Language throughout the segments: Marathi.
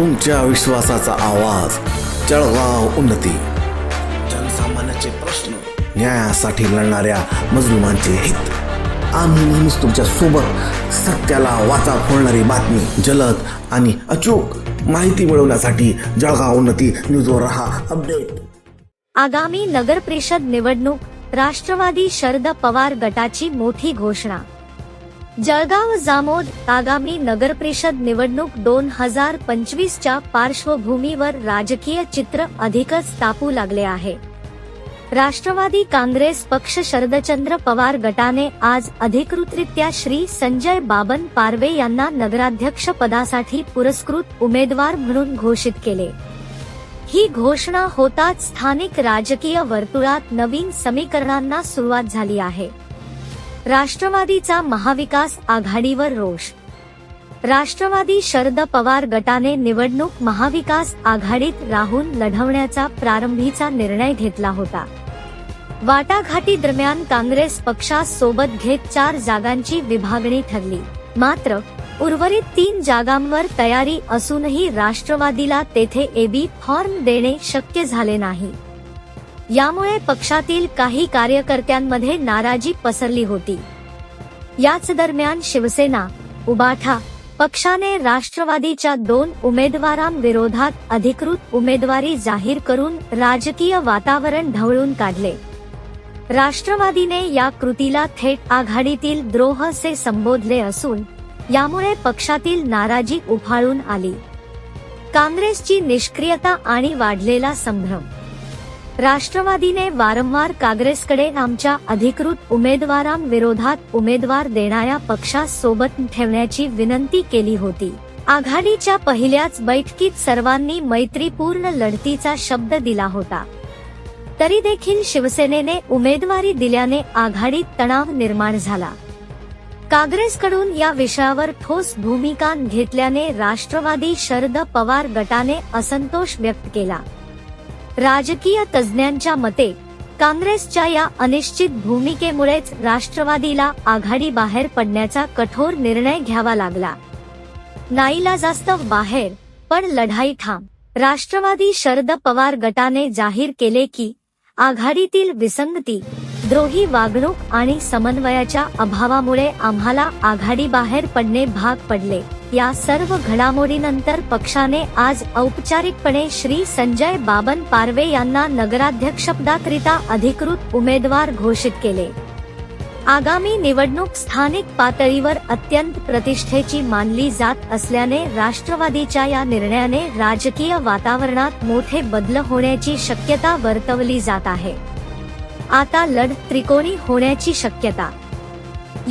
तुमच्या विश्वासाचा आवाज. जळगाव उन्नती. जनसामान्याचे प्रश्न. न्यायासाठी लढणाऱ्या मजलुमांचे हित. आम्ही नेहमीच तुमच्यासोबत सत्याला वाचा फोडणारी बातमी जलद आणि अचूक माहिती मिळवण्यासाठी जळगाव उन्नती न्यूजवर रहा अपडेट. आगामी नगर परिषद निवडणूक राष्ट्रवादी शरद पवार गटाची मोठी घोषणा. जळगाव जामोद आगामी नगर परिषद निवडणूक दोन हजार पंचवीसच्या पार्श्वभूमीवर राजकीय चित्र अधिकच तापू लागले आहे. राष्ट्रवादी काँग्रेस पक्ष शरदचंद्र पवार गटाने आज अधिकृतरित्या श्री संजय बाबन पारवे यांना नगराध्यक्ष पदासाठी पुरस्कृत उमेदवार म्हणून घोषित केले. ही घोषणा होताच स्थानिक राजकीय वर्तुळात नवीन समीकरणांना सुरुवात झाली आहे. राष्ट्रवादीचा महाविकास आघाडीवर रोष. राष्ट्रवादी शरद पवार गटाने निवडणूक महाविकास आघाडीत राहून लढवण्याचा प्रारंभीचा निर्णय घेतला होता. वाटाघाटी दरम्यान काँग्रेस पक्षास सोबत घेत चार जागांची विभागणी ठरली. मात्र उर्वरित तीन जागांवर तयारी असूनही राष्ट्रवादीला तेथे एबी फॉर्म देणे शक्य झाले नाही. यामुळे पक्षातील काही कार्यकर्त्यांमध्ये नाराजी पसरली होती. याच दरम्यान शिवसेना उबाठा पक्षाने राष्ट्रवादीच्या दोन उमेदवारांविरोधात अधिकृत उमेदवारी जाहीर करून राजकीय वातावरण ढवळून काढले. राष्ट्रवादीने या कृतीला थेट आघाडीतील द्रोह से संबोधले असून यामुळे पक्षातील नाराजी उफाळून आली. काँग्रेसची निष्क्रियता आणि वाढलेला संभ्रम राष्ट्रवादीने वारंवार काँग्रेसकडे आमच्या अधिकृत उमेदवारांविरोधात उमेदवार देणाऱ्या पक्षास सोबत ठेवण्याची विनंती केली होती. आघाडीच्या पहिल्याच बैठकीत सर्वांनी मैत्रीपूर्ण लढतीचा शब्द दिला होता. तरी देखील शिवसेनेने उमेदवारी दिल्याने आघाडीत तणाव निर्माण झाला. काँग्रेसकडून या विषयावर ठोस भूमिका घेतल्याने राष्ट्रवादी शरद पवार गटाने असंतोष व्यक्त केला. राजकीय तज्ज्ञांच्या मते काँग्रेसच्या या अनिश्चित भूमिकेमुळेच राष्ट्रवादीला आघाडी बाहेर पडण्याचा कठोर निर्णय घ्यावा लागला. नाईला जास्त बाहेर पण लढाई ठाम. राष्ट्रवादी शरद पवार गटाने जाहीर केले की आघाडीतील विसंगती द्रोही वागणूक आणि समन्वयाच्या अभावामुळे आम्हाला आघाडी बाहेर पडणे भाग पडले. या सर्व घडामोडीनंतर पक्षाने आज औपचारिकपणे श्री संजय बाबन पारवे यांना नगराध्यक्षपदाकरिता अधिकृत उमेदवार घोषित केले. आगामी निवडणूक स्थानिक पातळीवर अत्यंत प्रतिष्ठेची मानली जात असल्याने राष्ट्रवादीच्या या निर्णयाने राजकीय वातावरणात मोठे बदल होण्याची शक्यता वर्तवली जात आहे. आता लढ त्रिकोणी होण्याची शक्यता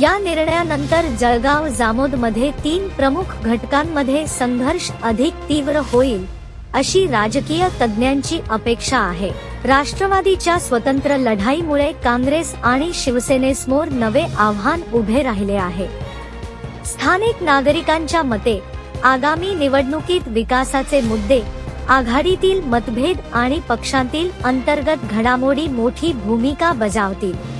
या निर्णयानंतर जळगाव जामोदमध्ये तीन प्रमुख घटकांमध्ये संघर्ष अधिक तीव्र होईल अशी राजकीय तज्ज्ञांची अपेक्षा आहे. राष्ट्रवादीच्या स्वतंत्र लढाईमुळे काँग्रेस आणि शिवसेनेसमोर नवे आव्हान उभे राहिले आहे. स्थानिक नागरिकांच्या मते आगामी निवडणुकीत विकासाचे मुद्दे आघाडीतील मतभेद आणि पक्षांतील अंतर्गत घडामोडी मोठी भूमिका बजावतील.